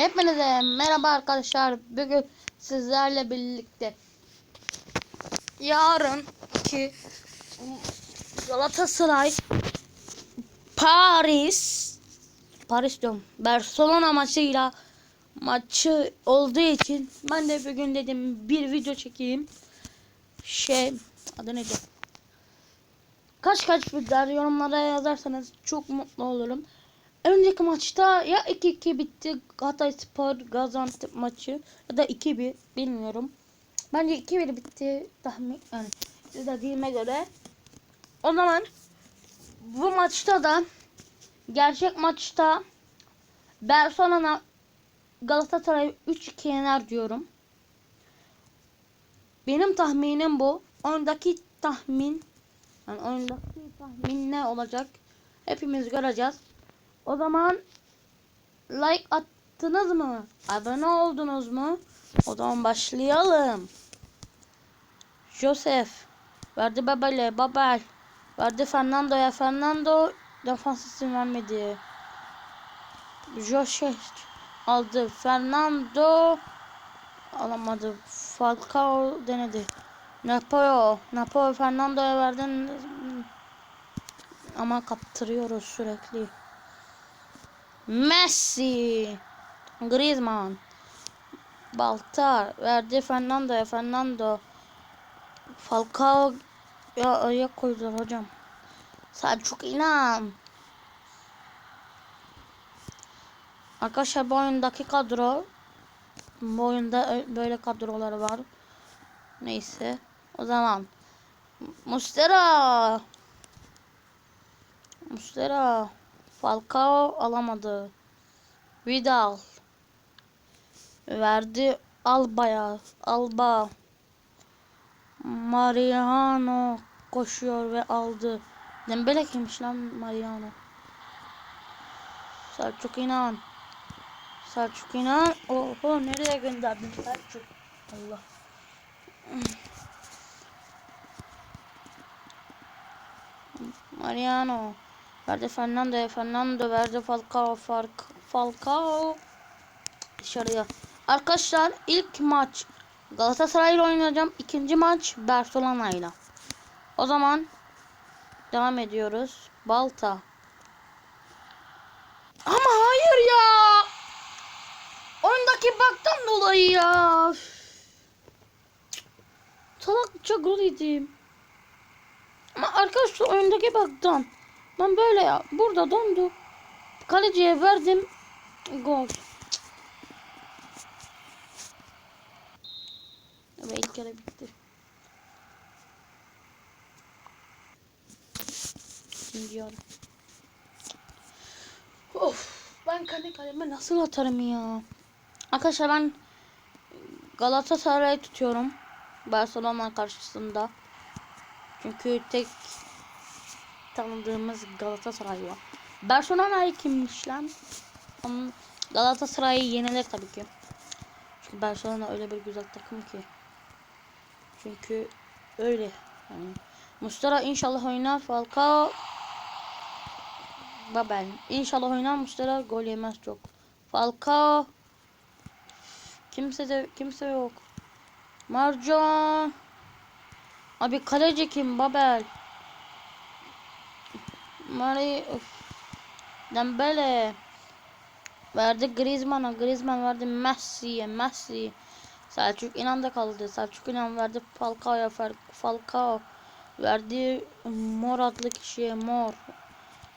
Hepinize merhaba arkadaşlar. Bugün sizlerle birlikte yarın ki Galatasaray Paris Paris diyorum. Barcelona maçıyla maçı olduğu için ben de bugün dedim bir video çekeyim. Şey adı neydi? Kaç kaç biter yorumlara yazarsanız çok mutlu olurum. Önceki maçta ya 2-2 bitti Hatayspor Gaziantep maçı ya da 2-1 bilmiyorum. Bence 2-1 bitti tahmin yani izlediğime göre. O zaman bu maçta da gerçek maçta Barcelona Galatasaray 3-2 yener diyorum. Benim tahminim bu. Oyundaki tahmin yani oyundaki tahmin ne olacak? Hepimiz göreceğiz. O zaman like attınız mı? Abone oldunuz mu? O zaman başlayalım. Joseph verdi Babel'e Babel verdi Fernando'ya Fernando defans isim vermedi. Joseph aldı Fernando alamadı. Falcao denedi. Napolyo Napolyo Fernando'ya verdi ama kaptırıyoruz sürekli. Messi. Griezmann. Baltar. Verdi Fernando'ya. Fernando. Falcao. Ya ayak koydular hocam. Selçuk İnan. Arkadaşlar bu oyundaki kadro. Bu oyunda böyle kadrolar var. Neyse. O zaman. Mustera. Mustera. Falcao alamadı. Vidal verdi Alba'ya. Alba Mariano koşuyor ve aldı. Dembele kimmiş lan Mariano? Selçuk İnan. Selçuk İnan. Oho nereye gönderdin Selçuk? Allah. Mariano. Verdi Fernando, Fernando verdi Falcao, Falcao dışarıya. Arkadaşlar ilk maç Galatasaray ile oynayacağım. İkinci maç Barcelona ile. O zaman devam ediyoruz. Balta. Ama hayır ya. Oyundaki baktan dolayı ya. Salakça gol yedim. Ama arkadaşlar oyundaki baktan. Ben böyle ya. Burada dondu. Kaleciye verdim. Gol. Ve ilk kere bitti. İkinci. Of. Ben kendi kaleme nasıl atarım ya? Arkadaşlar ben Galatasaray'ı tutuyorum. Barcelona karşısında. Çünkü tek tanıdığımız Galatasaray var. Barcelona kimmiş lan? Galatasaray'ı yenilir tabii ki. Çünkü Barcelona öyle bir güzel takım ki. Çünkü öyle. Yani Mustara inşallah oynar. Falcao Babel. İnşallah oynar Mustara gol yemez çok. Falcao Kimse de kimse yok. Marcan Abi kaleci kim? Babel. Mari Dembele verdi Griezmann'a Griezmann verdi Messi'ye Messi. Selçuk İnan da kaldı. Selçuk İnan verdi Falcao'ya Falcao verdi Mor adlı kişiye Mor.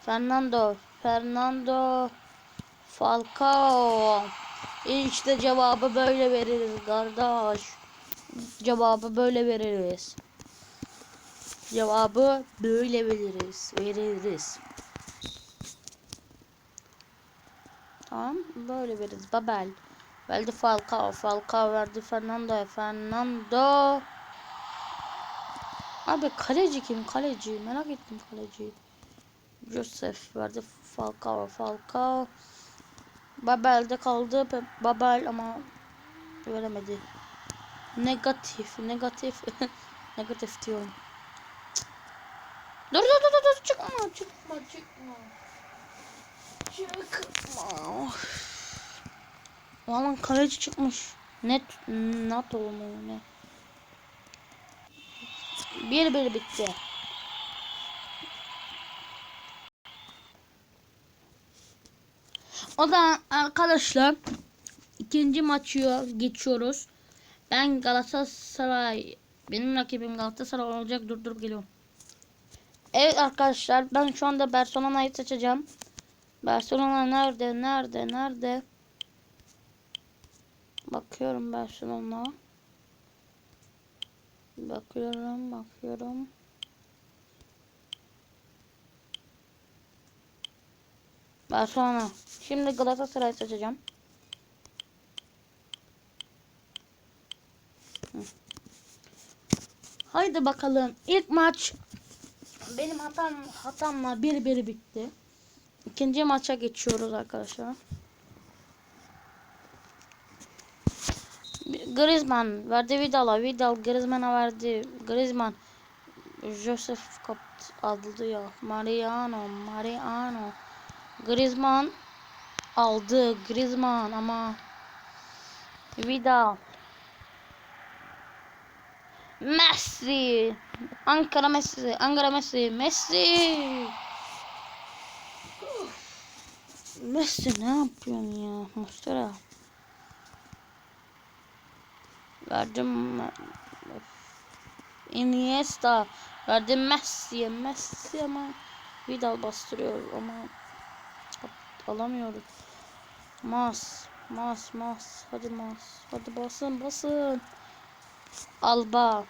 Fernando Fernando Falcao. İşte cevabı böyle veririz kardeş. Cevabı böyle veririz Cevabı böyle veririz. Veririz. Tamam. Böyle veririz. Babel. Verdi Falcao. Falcao verdi Fernando. Fernando. Abi kaleci kim? Kaleci. Merak ettim kaleci. Joseph verdi Falcao. Falcao. Babel'de kaldı. Babel ama veremedi. Negatif. Negatif. Negatif diyorum. Dur dur dur dur çıkma çıkma çıkma. Çıkma. Aman kaleci çıkmış. Net NATO mu ne? Bir bir bitti. O da arkadaşlar ikinci maçı geçiyoruz. Ben Galatasaray benim rakibim Galatasaray olacak durdurup geliyorum. Evet arkadaşlar ben şu anda Barcelona'yı seçeceğim. Barcelona nerede nerede nerede? Bakıyorum Barcelona. Bakıyorum bakıyorum. Barcelona. Şimdi Galatasaray seçeceğim. Haydi bakalım. İlk maç benim hatam hatamla bir bir bitti. İkinci maça geçiyoruz arkadaşlar. Griezmann verdi Vidal'a. Vidal Griezmann'a verdi. Griezmann Joseph kaptı aldı ya. Mariano, Mariano. Griezmann aldı. Griezmann ama Vidal Messi Ankara Messi Ankara Messi Messi. Messi ne yapıyorsun ya? Mustara Verdim Iniesta. Verdim Messi'ye. Messi ama Vidal bastırıyor ama alamıyoruz Mas Mas Mas. Hadi Mas. Hadi basın basın. Alba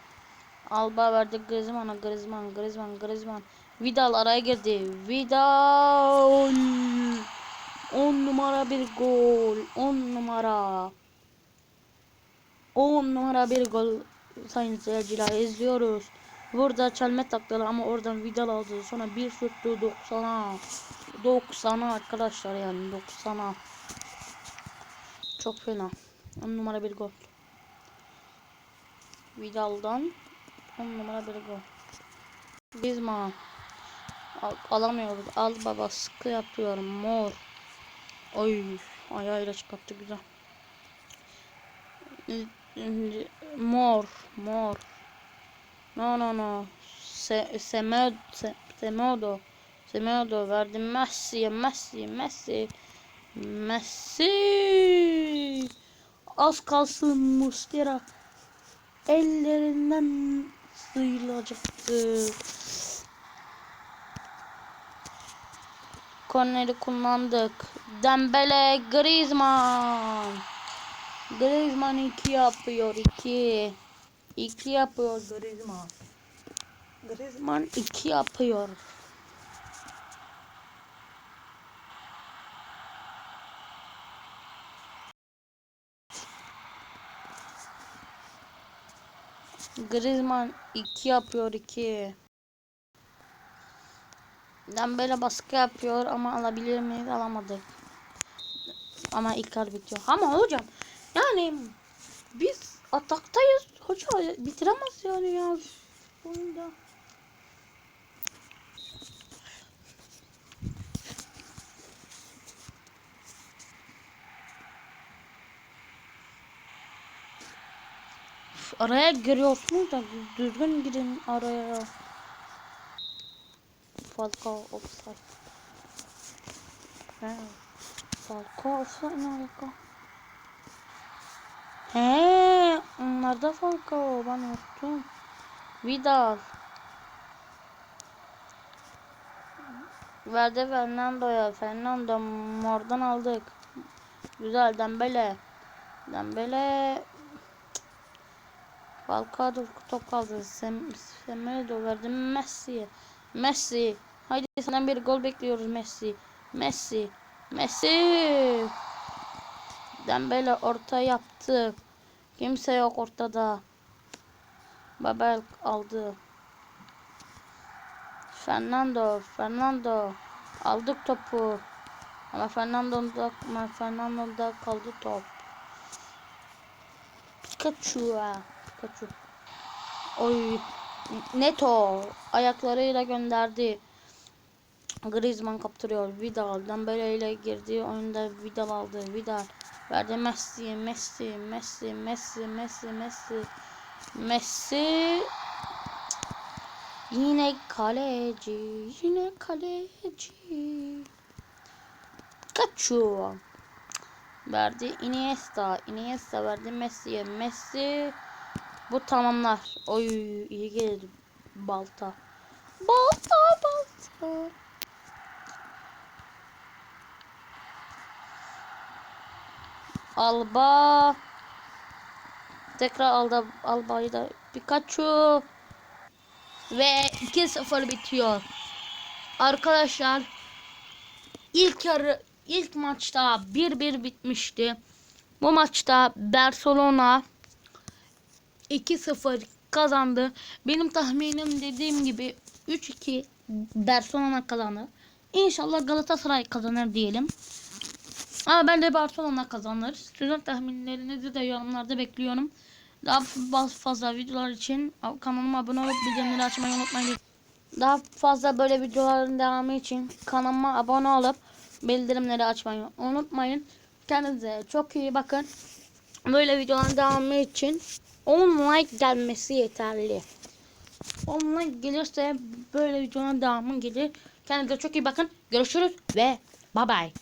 Alba verdi Griezmann'a Griezmann Griezmann Griezmann. Vidal araya girdi. Vidal! 10 numara bir gol 10 numara. 10 numara bir gol sayın seyirciler izliyoruz. Burada çelme taktılar ama oradan Vidal aldı. Sonra bir şuttu 90'a 90'a arkadaşlar yani 90'a çok fena. 10 numara bir gol. Vidal'dan 10 numara bir gol. Griezmann Al, alamıyoruz. Al baba sıkı yapıyorum. Mor. Oy ayağıyla çıkarttı güzel. Mor, mor. No no no. Se, Semedo, se, Semedo. Semedo verdi Messi, Messi, Messi. Messi. Az kalsın Mustera ellerinden sıyrılacaktı. Korneri kullandık. Dembele Griezmann. Griezmann 2 yapıyor 2. 2 yapıyor Griezmann. Griezmann 2 yapıyor. Griezmann 2 yapıyor 2. Dembele baskı yapıyor ama alabilir miyiz? Alamadık. Ama ilk kar bitiyor. Ama hocam yani biz ataktayız. Hoca bitiremez yani ya. Oyunda. Araya giriyorsunuz da düzgün girin araya. Falcao offside. He. Falcao offside ne alaka? He, onlarda Falcao ben unuttum. Vidal. Verdi Fernando'ya. Fernando mordan aldık. Güzel Dembele. Dembele Falcao top kaldı. Sem Semedo verdi Messi'ye. Messi. Haydi senden bir gol bekliyoruz Messi. Messi. Messi. Dembele orta yaptı. Kimse yok ortada. Babel aldı. Fernando. Fernando. Aldık topu. Ama Fernando'da Fernando'da kaldı top. Pikachu. Pikachu. Oy. Neto ayaklarıyla gönderdi. Griezmann kaptırıyor. Vidal Dembele ile girdi. Oyunda Vidal aldı. Vidal Verdi Messi, Messi, Messi, Messi, Messi, Messi. Messi. Yine kaleci, yine kaleci. Kaçıyor. Verdi Iniesta, Iniesta verdi Messi'ye. Messi bu tamamlar. Oy iyi geldi balta. Balta balta. Alba. Tekrar Alda, Alba'yı da Pikachu. Ve 2-0 bitiyor. Arkadaşlar ilk yarı ilk maçta 1-1 bitmişti. Bu maçta Barcelona 2-0 kazandı. Benim tahminim dediğim gibi 3-2 Barcelona kazanır. İnşallah Galatasaray kazanır diyelim. Ama ben de Barcelona kazanır. Sizin tahminlerinizi de yorumlarda bekliyorum. Daha fa- fazla videolar için kanalıma abone olup bildirimleri açmayı unutmayın. Daha fazla böyle videoların devamı için kanalıma abone olup bildirimleri açmayı unutmayın. Kendinize çok iyi bakın. Böyle videoların devamı için 10 like gelmesi yeterli. 10 like gelirse böyle videoların devamı gelir. Kendinize çok iyi bakın. Görüşürüz ve bye bye.